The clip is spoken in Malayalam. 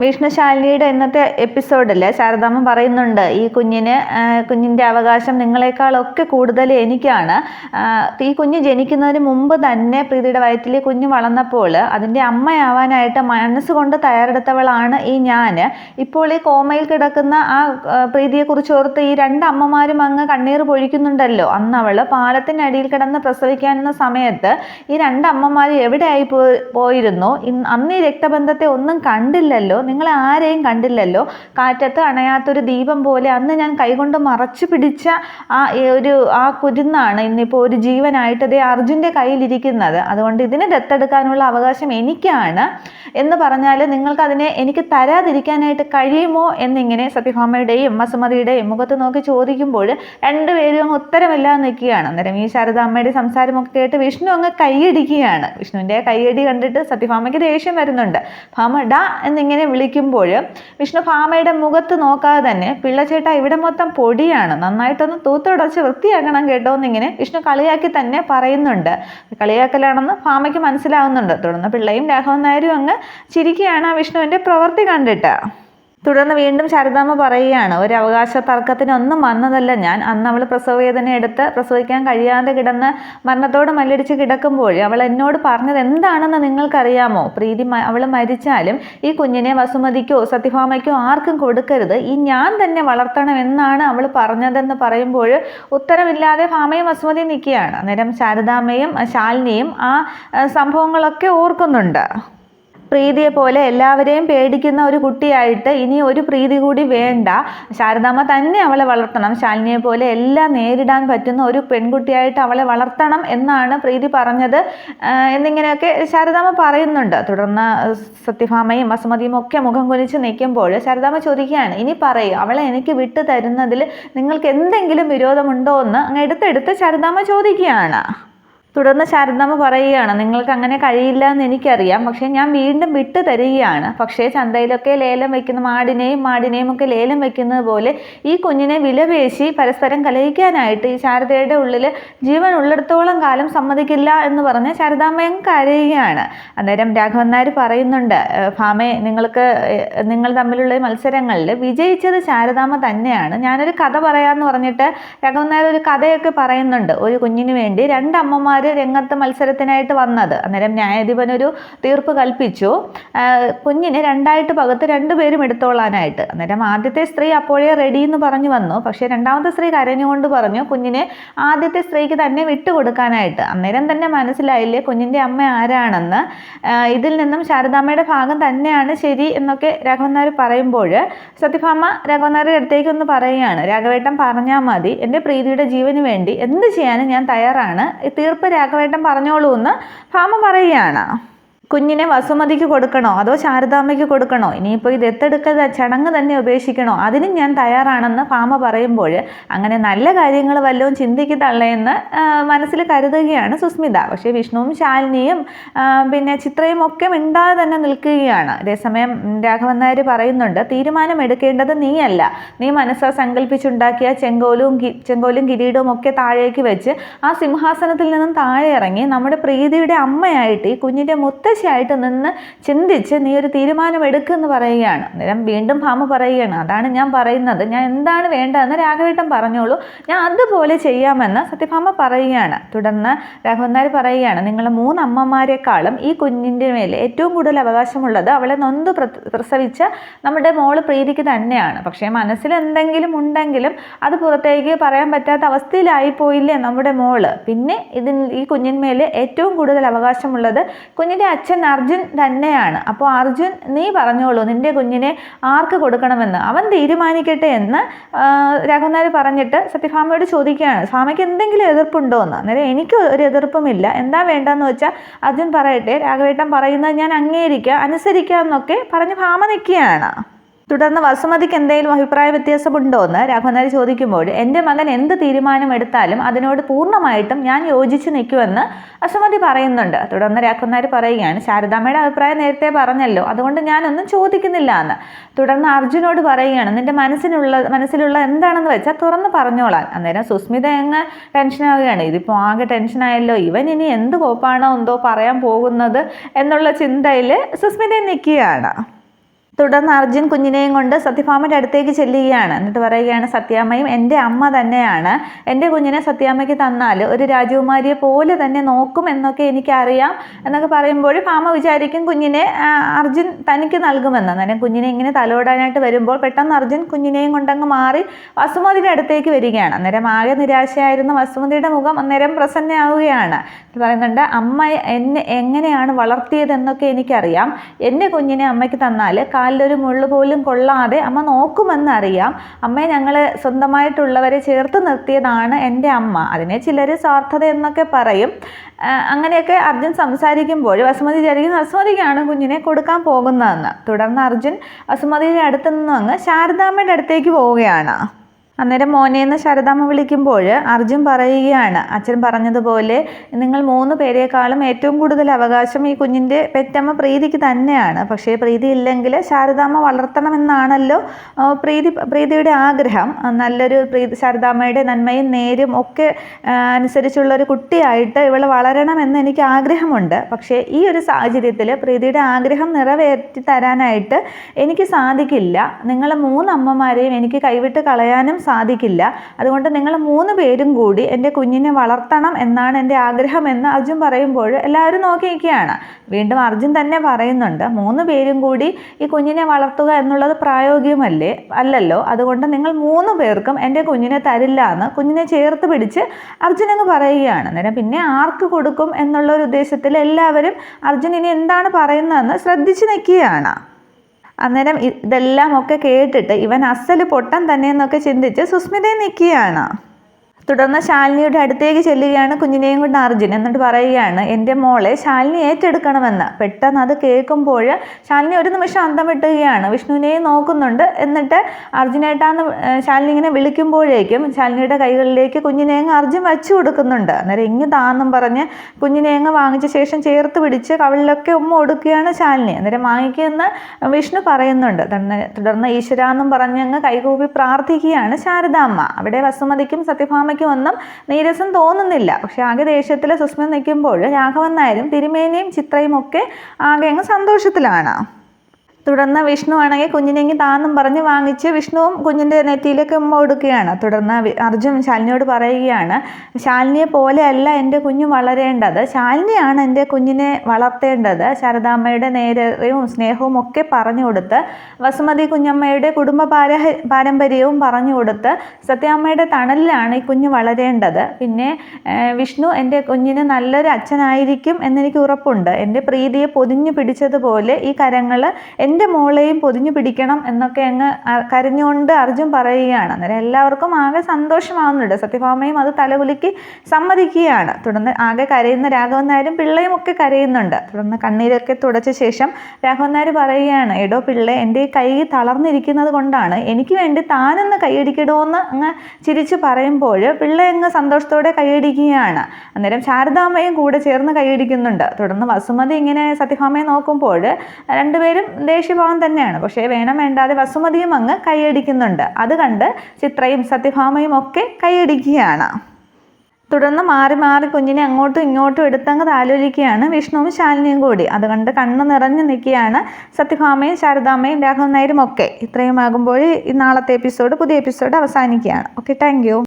വിഷ്ണുശാലിനിയുടെ ഇന്നത്തെ എപ്പിസോഡിൽ ശാരദാമ്മ പറയുന്നുണ്ട് ഈ കുഞ്ഞിന് കുഞ്ഞിന്റെ അവകാശം നിങ്ങളെക്കാളൊക്കെ കൂടുതൽ എനിക്കാണ്. ഈ കുഞ്ഞ് ജനിക്കുന്നതിന് മുമ്പ് തന്നെ പ്രീതിയുടെ വയറ്റിൽ കുഞ്ഞ് വളർന്നപ്പോൾ അതിന്റെ അമ്മയാവാനായിട്ട് മനസ്സുകൊണ്ട് തയ്യാറെടുത്തവളാണ് ഈ ഞാൻ ഇപ്പോൾ ഈ കോമയിൽ കിടക്കുന്ന ആ പ്രീതിയെക്കുറിച്ച് ഓർത്ത് ഈ രണ്ട് അമ്മമാരും അങ്ങ് കണ്ണീർ പൊഴിക്കുന്നുണ്ടല്ലോ. അന്ന് അവൾ പാലത്തിനടിയിൽ കിടന്ന് പ്രസവിക്കാനെന്ന സമയത്ത് ഈ രണ്ട് അമ്മമാർ എവിടെയായി പോയിരുന്നു? അന്ന് ഈ രക്തബന്ധത്തെ ഒന്നും കണ്ടില്ലല്ലോ നിങ്ങളെ ആരെയും കണ്ടില്ലല്ലോ. കാറ്റത്ത് അണയാത്തൊരു ദീപം പോലെ അന്ന് ഞാൻ കൈകൊണ്ട് മറച്ചു പിടിച്ച ആ ഒരു ആ കുരുന്നാണ് ഇന്നിപ്പോൾ ഒരു ജീവനായിട്ട് അതേ അർജുന്റെ കയ്യിലിരിക്കുന്നത്. അതുകൊണ്ട് ഇതിനെ ദത്തെടുക്കാനുള്ള അവകാശം എനിക്കാണ്. എന്ന് പറഞ്ഞാൽ നിങ്ങൾക്ക് അതിനെ എനിക്ക് തരാതിരിക്കാനായിട്ട് കഴിയുമോ എന്നിങ്ങനെ സത്യഭാമയുടെയും വസുമതിയുടെയും മുഖത്ത് നോക്കി ചോദിക്കുമ്പോൾ രണ്ടുപേരും അങ്ങ് ഉത്തരമില്ലാതെ നിൽക്കുകയാണ്. അന്നേരം ഈ ശാരദാമ്മയുടെ സംസാരമൊക്കെ കേട്ട് വിഷ്ണു അങ്ങ് കൈയടിക്കുകയാണ്. വിഷ്ണുവിന്റെ കൈയടി കണ്ടിട്ട് സത്യഭാമയ്ക്ക് ദേഷ്യം വരുന്നുണ്ട്. ഭാമ ഡാ എന്നിങ്ങനെ വിളിക്കുമ്പോൾ വിഷ്ണു ഭാമയുടെ മുഖത്ത് നോക്കാതെ തന്നെ പിള്ളച്ചേട്ട ഇവിടെ മൊത്തം പൊടിയാണ്. നന്നായിട്ടൊന്ന് തൂത്തുടച്ച് വൃത്തിയാക്കണം കേട്ടോ എന്നിങ്ങനെ വിഷ്ണു കളിയാക്കി തന്നെ പറയുന്നുണ്ട്. കളിയാക്കലാണെന്ന് ഭാമയ്ക്ക് മനസ്സിലാവുന്നുണ്ട്. തുടർന്ന് പിള്ളയും രാഘവൻ നായരും അങ്ങ് ചിരിക്കുകയാണ് ആ വിഷ്ണുവിന്റെ പ്രവൃത്തി കണ്ടിട്ട്. തുടർന്ന് വീണ്ടും ശാരദാമ്മ പറയുകയാണ് ഒരു അവകാശ തർക്കത്തിനൊന്നും വന്നതല്ല. ഞാൻ അന്ന് അവൾ പ്രസവവേദന എടുത്ത് പ്രസവിക്കാൻ കഴിയാതെ കിടന്ന് മരണത്തോട് മല്ലടിച്ച് കിടക്കുമ്പോൾ അവൾ എന്നോട് പറഞ്ഞത് എന്താണെന്ന് നിങ്ങൾക്കറിയാമോ? പ്രീതി അവൾ മരിച്ചാലും ഈ കുഞ്ഞിനെ വസുമതിക്കോ സത്യഭാമയ്ക്കോ ആർക്കും കൊടുക്കരുത്. ഈ ഞാൻ തന്നെ വളർത്തണമെന്നാണ് അവൾ പറഞ്ഞതെന്ന് പറയുമ്പോൾ ഉത്തരമില്ലാതെ ഭാമയും വസുമതിയും നിൽക്കുകയാണ്. അന്നേരം ശാരദാമ്മയും ശാലിനിയും ആ, സംഭവങ്ങളൊക്കെ ഓർക്കുന്നുണ്ട്. പ്രീതിയെ പോലെ എല്ലാവരെയും പേടിക്കുന്ന ഒരു കുട്ടിയായിട്ട് ഇനി ഒരു പ്രീതി കൂടി വേണ്ട. ശാരദാമ്മ തന്നെ അവളെ വളർത്തണം. ശാലിനിയെ പോലെ എല്ലാം നേരിടാൻ പറ്റുന്ന ഒരു പെൺകുട്ടിയായിട്ട് അവളെ വളർത്തണം എന്നാണ് പ്രീതി പറഞ്ഞത്. എന്നിങ്ങനെയൊക്കെ ശാരദാമ്മ പറയുന്നുണ്ട്. തുടർന്ന് സത്യഭാമയും വസുമതിയും ഒക്കെ മുഖം കുനിച്ച് നിൽക്കുമ്പോൾ ശാരദാമ്മ ചോദിക്കുകയാണ് ഇനി പറയൂ അവളെ എനിക്ക് വിട്ടു തരുന്നതിൽ നിങ്ങൾക്ക് എന്തെങ്കിലും വിരോധമുണ്ടോ? എന്ന് അങ്ങ് എടുത്തെടുത്ത് ശാരദാമ്മ ചോദിക്കുകയാണ്. തുടർന്ന് ശാരദാമ്മ പറയുകയാണ് നിങ്ങൾക്ക് അങ്ങനെ കഴിയില്ല എന്ന് എനിക്കറിയാം. പക്ഷേ ഞാൻ വീണ്ടും വിട്ടു തരികയാണ്. പക്ഷേ ചന്തയിലൊക്കെ ലേലം വെക്കുന്ന മാടിനെയും മാടിനെയും ഒക്കെ ലേലം വെക്കുന്നത് പോലെ ഈ കുഞ്ഞിനെ വിലപേശി പരസ്പരം കലഹിക്കാനായിട്ട് ഈ ശാരദയുടെ ഉള്ളിൽ ജീവൻ ഉള്ളിടത്തോളം കാലം സമ്മതിക്കില്ല എന്ന് പറഞ്ഞ് ശാരദാമ്മയും കരയുകയാണ്. അന്നേരം രാഘവൻ നായർ പറയുന്നുണ്ട് ഫാമേ നിങ്ങൾക്ക് നിങ്ങൾ തമ്മിലുള്ള മത്സരങ്ങളിൽ വിജയിച്ചത് ശാരദാമ്മ തന്നെയാണ്. ഞാനൊരു കഥ പറയാമെന്ന് പറഞ്ഞിട്ട് രാഘവൻ നായർ ഒരു കഥയൊക്കെ പറയുന്നുണ്ട്. ഒരു കുഞ്ഞിന് വേണ്ടി രണ്ട് അമ്മമാർ രംഗത്ത് മത്സരത്തിനായിട്ട് വന്നത്. അന്നേരം ന്യായാധിപൻ ഒരു തീർപ്പ് കൽപ്പിച്ചു. കുഞ്ഞിനെ രണ്ടായിട്ട് പകത്ത് രണ്ടുപേരും എടുത്തോളാനായിട്ട്. അന്നേരം ആദ്യത്തെ സ്ത്രീ അപ്പോഴേ റെഡി എന്ന് പറഞ്ഞു വന്നു. പക്ഷേ രണ്ടാമത്തെ സ്ത്രീ കരഞ്ഞുകൊണ്ട് പറഞ്ഞു കുഞ്ഞിനെ ആദ്യത്തെ സ്ത്രീക്ക് തന്നെ വിട്ടുകൊടുക്കാനായിട്ട് അന്നേരം തന്നെ മനസ്സിലായില്ലേ കുഞ്ഞിന്റെ അമ്മ ആരാണെന്ന്. ഇതിൽ നിന്നും ശാരദാമ്മയുടെ ഭാഗം തന്നെയാണ് ശരി എന്നൊക്കെ രാഘവൻ പറയുമ്പോൾ സത്യഭാമ രാഘവൻ നായരുടെ അടുത്തേക്ക് ഒന്ന് പറയുകയാണ്. രാഘവേട്ടൻ പറഞ്ഞാൽ മതി. എന്റെ പ്രീതിയുടെ ജീവന് വേണ്ടി എന്ത് ചെയ്യാനും ഞാൻ തയ്യാറാണ്. തീർപ്പ് രാഘവേട്ടൻ പറഞ്ഞോളൂ എന്ന് ഭാമ പറയുകയാണ്. കുഞ്ഞിനെ വസുമതിക്ക് കൊടുക്കണോ? അതോ ശാരദാമ്മയ്ക്ക് കൊടുക്കണോ? ഇനിയിപ്പോൾ ഇത് ദത്തെടുക്കൽ ചടങ്ങ് തന്നെ ഉപേക്ഷിക്കണോ? അതിനും ഞാൻ തയ്യാറാണെന്ന് ഫാമ പറയുമ്പോൾ അങ്ങനെ നല്ല കാര്യങ്ങൾ വല്ലതും ചിന്തിക്കത്തള്ളയെന്ന് മനസ്സിൽ കരുതുകയാണ് സുസ്മിത. പക്ഷേ വിഷ്ണുവും ശാലിനിയും പിന്നെ ചിത്രയും ഒക്കെ മിണ്ടാതെ തന്നെ നിൽക്കുകയാണ്. അതേസമയം രാഘവൻ നായർ പറയുന്നുണ്ട് തീരുമാനം എടുക്കേണ്ടത് നീയല്ല. നീ മനസ്സാ സങ്കല്പിച്ചുണ്ടാക്കിയ ചെങ്കോലും ചെങ്കോലും കിരീടവും ഒക്കെ താഴേക്ക് വെച്ച് ആ സിംഹാസനത്തിൽ നിന്നും താഴെ ഇറങ്ങി നമ്മുടെ പ്രീതിയുടെ അമ്മയായിട്ട് ഈ കുഞ്ഞിന്റെ മുത്തശ്ശിയായിട്ട് നിന്ന് ചിന്തിച്ച് നീ ഒരു തീരുമാനം എടുക്കുമെന്ന് പറയുകയാണ്. അന്നേരം വീണ്ടും ഭാമ പറയുകയാണ്. അതാണ് ഞാൻ പറയുന്നത്. ഞാൻ എന്താണ് വേണ്ടതെന്ന് രാഘവേട്ടൻ പറഞ്ഞോളൂ. ഞാൻ അതുപോലെ ചെയ്യാമെന്ന് സത്യഭാമ പറയുകയാണ്. തുടർന്ന് രാഘവന്നാർ പറയുകയാണ്. നിങ്ങൾ മൂന്ന് അമ്മമാരെക്കാളും ഈ കുഞ്ഞിന്റെ മേൽ ഏറ്റവും കൂടുതൽ അവകാശമുള്ളത് അവളെ നൊന്ത് പ്ര- പ്രസവിച്ച നമ്മുടെ മോൾ പ്രീതിക്ക് തന്നെയാണ്. പക്ഷേ മനസ്സിൽ എന്തെങ്കിലും ഉണ്ടെങ്കിലും അത് പുറത്തേക്ക് പറയാൻ പറ്റാത്ത അവസ്ഥയിലായി പോയില്ലേ നമ്മുടെ മോൾ. പിന്നെ ഇതിൽ ഈ കുഞ്ഞിന്മേൽ ഏറ്റവും കൂടുതൽ അവകാശമുള്ളത് കുഞ്ഞിന്റെ അച്ഛൻ അർജുൻ തന്നെയാണ്. അപ്പോൾ അർജുൻ നീ പറഞ്ഞോളൂ നിന്റെ കുഞ്ഞിനെ ആർക്ക് കൊടുക്കണമെന്ന്? അവൻ തീരുമാനിക്കട്ടെ എന്ന് രഘുനാഥ് പറഞ്ഞിട്ട് സത്യഭാമയോട് ചോദിക്കുകയാണ്. സ്വാമിക്ക് എന്തെങ്കിലും എതിർപ്പുണ്ടോ എന്ന്? അന്നേരം എനിക്ക് ഒരു എതിർപ്പുമില്ല. എന്താ വേണ്ടതെന്ന് വെച്ചാൽ അർജുൻ പറയട്ടെ രാഘവേട്ടൻ പറയുന്നത് ഞാൻ അംഗീകരിക്കുക അനുസരിക്കുക എന്നൊക്കെ പറഞ്ഞ് ഭാമ നിൽക്കുകയാണ്. തുടർന്ന് വസുമതിക്ക് എന്തെങ്കിലും അഭിപ്രായ വ്യത്യാസമുണ്ടോ എന്ന് രാഘവനാരി ചോദിക്കുമ്പോൾ എന്റെ മകൻ എന്ത് തീരുമാനം എടുത്താലും അതിനോട് പൂർണമായിട്ടും ഞാൻ യോജിച്ച് നിൽക്കുമെന്ന് വസുമതി പറയുന്നുണ്ട് തുടർന്ന് രാഘവനാരി പറയുകയാണ് ശാരദാമ്മയുടെ അഭിപ്രായം നേരത്തെ പറഞ്ഞല്ലോ അതുകൊണ്ട് ഞാനൊന്നും ചോദിക്കുന്നില്ല എന്ന് തുടർന്ന് അർജുനോട് പറയുകയാണ് നിന്റെ മനസ്സിനുള്ള മനസ്സിലുള്ള എന്താണെന്ന് വെച്ചാൽ തുറന്ന് പറഞ്ഞോളാൻ അന്നേരം സുസ്മിത അങ്ങ് ടെൻഷനാവുകയാണ് ഇതിപ്പോൾ ആകെ ടെൻഷനായല്ലോ ഇവൻ ഇനി എന്ത് കോപ്പാണോ എന്തോ പറയാൻ പോകുന്നത് എന്നുള്ള ചിന്തയിൽ സുസ്മിത നിൽക്കുകയാണ്. തുടർന്ന് അർജുൻ കുഞ്ഞിനെയും കൊണ്ട് സത്യഭാമയുടെ അടുത്തേക്ക് ചെല്ലുകയാണ്. എന്നിട്ട് പറയുകയാണ് സത്യാമ്മയും എന്റെ അമ്മ തന്നെയാണ്. എന്റെ കുഞ്ഞിനെ സത്യാമ്മയ്ക്ക് തന്നാൽ ഒരു രാജകുമാരിയെ പോലെ തന്നെ നോക്കും എന്നൊക്കെ എനിക്കറിയാം. എന്നൊക്കെ പറയുമ്പോൾ ഭാമ വിചാരിക്കും കുഞ്ഞിനെ അർജുൻ തനിക്ക് നൽകുമെന്ന്. അന്നേരം കുഞ്ഞിനെ ഇങ്ങനെ തലോടാനായിട്ട് വരുമ്പോൾ പെട്ടെന്ന് അർജുൻ കുഞ്ഞിനെയും കൊണ്ടങ്ങ് മാറി വസുമതിയുടെ അടുത്തേക്ക് വരികയാണ്. അന്നേരം ആകെ നിരാശയായിരുന്ന വസുമതിയുടെ മുഖം അന്നേരം പ്രസന്നയാവുകയാണ്. പറയുന്നുണ്ട് അമ്മ എന്നെ എങ്ങനെയാണ് വളർത്തിയതെന്നൊക്കെ എനിക്കറിയാം. എന്റെ കുഞ്ഞിനെ അമ്മയ്ക്ക് തന്നാൽ കാലിലൊരു മുള്ളു പോലും കൊള്ളാതെ അമ്മ നോക്കുമെന്നറിയാം. അമ്മയെ ഞങ്ങൾ സ്വന്തമായിട്ടുള്ളവരെ ചേർത്ത് നിർത്തിയതാണ് എന്റെ അമ്മ. അതിനെ ചിലർ സ്വാർത്ഥത എന്നൊക്കെ പറയും. അങ്ങനെയൊക്കെ അർജുൻ സംസാരിക്കുമ്പോൾ വസുമതി വിചാരിക്കും വസുമതിക്കാണ് കുഞ്ഞിനെ കൊടുക്കാൻ പോകുന്നതെന്ന്. തുടർന്ന് അർജുൻ വസുമതിയുടെ അടുത്ത് നിന്നും അങ്ങ് ശാരദാമ്മയുടെ അടുത്തേക്ക് പോവുകയാണ്. അന്നേരം മോനെന്ന് ശാരദാമ്മ വിളിക്കുമ്പോൾ അർജുൻ പറയുകയാണ് അച്ഛൻ പറഞ്ഞതുപോലെ നിങ്ങൾ മൂന്ന് പേരെക്കാളും ഏറ്റവും കൂടുതൽ അവകാശം ഈ കുഞ്ഞിന്റെ പെറ്റമ്മ പ്രീതിക്ക് തന്നെയാണ്. പക്ഷേ പ്രീതി ഇല്ലെങ്കിൽ ശാരദാമ്മ വളർത്തണമെന്നാണല്ലോ പ്രീതി പ്രീതിയുടെ ആഗ്രഹം. നല്ലൊരു പ്രീതി ശാരദാമ്മയുടെ നന്മയും നേരും ഒക്കെ അനുസരിച്ചുള്ള ഒരു കുട്ടിയായിട്ട് ഇവൾ വളരണമെന്ന് എനിക്ക് ആഗ്രഹമുണ്ട്. പക്ഷേ ഈ ഒരു സാഹചര്യത്തിൽ പ്രീതിയുടെ ആഗ്രഹം നിറവേറ്റി തരാനായിട്ട് എനിക്ക് സാധിക്കില്ല. നിങ്ങൾ മൂന്നമ്മമാരെയും എനിക്ക് കൈവിട്ട് കളയാനും സാധിക്കില്ല. അതുകൊണ്ട് നിങ്ങൾ മൂന്ന് പേരും കൂടി എന്റെ കുഞ്ഞിനെ വളർത്തണം എന്നാണ് എന്റെ ആഗ്രഹം എന്ന് അർജുൻ പറയുമ്പോൾ എല്ലാവരും നോക്കി നിൽക്കുകയാണ് വീണ്ടും അർജുൻ തന്നെ പറയുന്നുണ്ട് മൂന്ന് പേരും കൂടി ഈ കുഞ്ഞിനെ വളർത്തുക എന്നുള്ളത് പ്രായോഗികമല്ലേ? അല്ലല്ലോ. അതുകൊണ്ട് നിങ്ങൾ മൂന്ന് പേർക്കും എന്റെ കുഞ്ഞിനെ തരില്ല എന്ന് കുഞ്ഞിനെ ചേർത്ത് പിടിച്ച് അർജുൻ അങ്ങ് പറയുകയാണ്. അന്നേരം പിന്നെ ആർക്ക് കൊടുക്കും എന്നുള്ള ഒരു ഉദ്ദേശത്തിൽ എല്ലാവരും അർജുൻ ഇനി എന്താണ് പറയുന്നതെന്ന് ശ്രദ്ധിച്ചു നിൽക്കുകയാണ്. അന്നേരം ഇതെല്ലാം ഒക്കെ കേട്ടിട്ട് ഇവൻ അസൽ പൊട്ടൻ തന്നെ എന്നൊക്കെ ചിന്തിച്ച് സുസ്മിതയെ നിൽക്കുകയാണ് തുടർന്ന് ശാലിനിയുടെ അടുത്തേക്ക് ചെല്ലുകയാണ് കുഞ്ഞിനെയും കൊണ്ട് അർജുൻ. എന്നിട്ട് പറയുകയാണ് എന്റെ മോളെ ശാലിനി ഏറ്റെടുക്കണമെന്ന്. പെട്ടെന്ന് അത് കേൾക്കുമ്പോൾ ശാലിനി ഒരു നിമിഷം അന്തം വിട്ടുകയാണ്. വിഷ്ണുവിനെയും നോക്കുന്നുണ്ട്. എന്നിട്ട് അർജുനേട്ടാന്ന് ശാലിനി ഇങ്ങനെ വിളിക്കുമ്പോഴേക്കും ശാലിനിയുടെ കൈകളിലേക്ക് കുഞ്ഞിനേങ്ങ അർജുൻ വെച്ചു കൊടുക്കുന്നുണ്ട്. അന്നേരം ഇങ്ങ് താന്നും പറഞ്ഞ് കുഞ്ഞിനേങ്ങ വാങ്ങിച്ച ശേഷം ചേർത്ത് പിടിച്ച് കവിളിലൊക്കെ ഉമ്മ കൊടുക്കുകയാണ് ശാലിനി. അന്നേരം വാങ്ങിക്കുന്ന വിഷ്ണു പറയുന്നുണ്ട്. തുടർന്ന് ഈശ്വരാന്നും പറഞ്ഞ് അങ്ങ് കൈകൂപ്പി പ്രാർത്ഥിക്കുകയാണ് ശാരദാമ്മ. അവിടെ വസുമതിക്കും സത്യഭാമയ്ക്കും ഒന്നും നീരസം തോന്നുന്നില്ല. പക്ഷേ ആകെ ദേഷ്യത്തിൽ സുസ്മ നിൽക്കുമ്പോൾ രാഘവൻ നായരും തിരുമേനിയും ചിത്രയും ഒക്കെ ആകെ അങ്ങ് സന്തോഷത്തിലാണ്. തുടർന്ന് വിഷ്ണു ആണെങ്കിൽ കുഞ്ഞിനെങ്കിൽ താന്നും പറഞ്ഞ് വാങ്ങിച്ച് വിഷ്ണുവും കുഞ്ഞിന്റെ നെറ്റിയിലേക്ക് ഉമ്മ കൊടുക്കുകയാണ്. തുടർന്ന് അർജുൻ ശാലിനിയോട് പറയുകയാണ് ശാലിനിയെ പോലെയല്ല എന്റെ കുഞ്ഞു വളരേണ്ടത്. ശാലിനിയാണ് എന്റെ കുഞ്ഞിനെ വളർത്തേണ്ടത്. ശാരദാമ്മയുടെ നേരവും സ്നേഹവും ഒക്കെ പറഞ്ഞു കൊടുത്ത് വസുമതി കുഞ്ഞമ്മയുടെ കുടുംബ പാര പാരമ്പര്യവും പറഞ്ഞു കൊടുത്ത് സത്യാമ്മയുടെ തണലിലാണ് ഈ കുഞ്ഞ് വളരേണ്ടത്. പിന്നെ വിഷ്ണു എന്റെ കുഞ്ഞിന് നല്ലൊരു അച്ഛനായിരിക്കും എന്നെനിക്ക് ഉറപ്പുണ്ട്. എന്റെ പ്രീതിയെ പൊതിഞ്ഞു പിടിച്ചതുപോലെ ഈ കരങ്ങൾ എന്റെ മോളെയും പൊതിഞ്ഞു പിടിക്കണം എന്നൊക്കെ അങ്ങ് കരഞ്ഞുകൊണ്ട് അർജുൻ പറയുകയാണ്. അന്നേരം എല്ലാവർക്കും ആകെ സന്തോഷമാവുന്നുണ്ട്. സത്യഭാമയും അത് തലകുലുക്കി സമ്മതിക്കുകയാണ്. തുടർന്ന് ആകെ കരയുന്ന രാഘവൻ നായരും പിള്ളയും ഒക്കെ കരയുന്നുണ്ട്. തുടർന്ന് കണ്ണീരൊക്കെ തുടച്ച ശേഷം രാഘവൻ നായർ പറയുകയാണ് എടോ പിള്ളേ എന്റെ കൈ തളർന്നിരിക്കുന്നത് കൊണ്ടാണ് എനിക്ക് വേണ്ടി താനൊന്ന് കൈയടിക്കടോന്ന് അങ്ങ് ചിരിച്ചു പറയുമ്പോൾ പിള്ള അങ്ങ് സന്തോഷത്തോടെ കൈയടിക്കുകയാണ്. അന്നേരം ശാരദാമ്മയും കൂടെ ചേർന്ന് കൈയടിക്കുന്നുണ്ട്. തുടർന്ന് വസുമതി ഇങ്ങനെ സത്യഭാമയെ നോക്കുമ്പോൾ രണ്ടുപേരും ദേഷ്യഭാവം തന്നെയാണ്. പക്ഷേ വേണം വേണ്ടാതെ വസുമതിയും അങ്ങ് കൈയടിക്കുന്നുണ്ട്. അത് കണ്ട് ചിത്രയും സത്യഭാമയും ഒക്കെ കൈയടിക്കുകയാണ്. തുടർന്ന് മാറി മാറി കുഞ്ഞിനെ അങ്ങോട്ടും ഇങ്ങോട്ടും എടുത്തങ്ങ് താലോലിക്കുകയാണ് വിഷ്ണുവും ശാലിനിയും കൂടി. അതുകൊണ്ട് കണ്ണ് നിറഞ്ഞു നിൽക്കുകയാണ് സത്യഭാമയും ശാരദാമ്മയും രാഘവൻ നായരും ഒക്കെ. ഇത്രയും ആകുമ്പോൾ ഈ നാളത്തെ എപ്പിസോഡ് പുതിയ എപ്പിസോഡ് അവസാനിക്കുകയാണ്. Okay thank